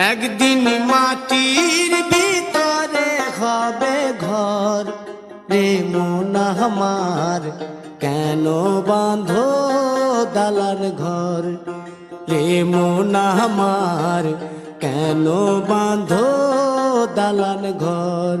একদিন মাটির ভিতরে হবে ঘর। রে মোনামার কেন বাঁধো দালার ঘর? রে মোনামার কেন বাঁধো দালান ঘর?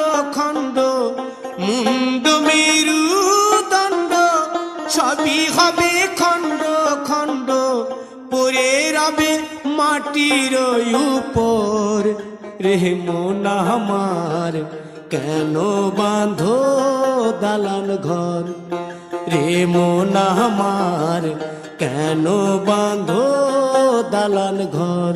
মুন্ড মেরু দণ্ড, সবই হবে খণ্ড খণ্ড। পরে রবে মাটির উপর। রে মোনা আমার, কেন বাঁধো দালান ঘর? রে মোনা আমার, কেন বাঁধো দালান ঘর?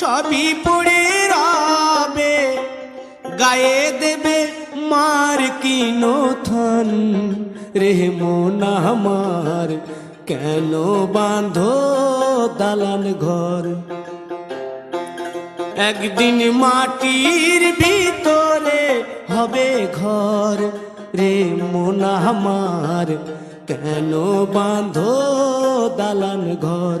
সবই পড়ে রবে, গায়ে দেবে মার কিনো থন রে মোনা আমার, কেন বাঁধো দালান ঘর? একদিন মাটির ভিতরে হবে ঘর। রে মোনা আমার, কেন বাঁধো দালান ঘর?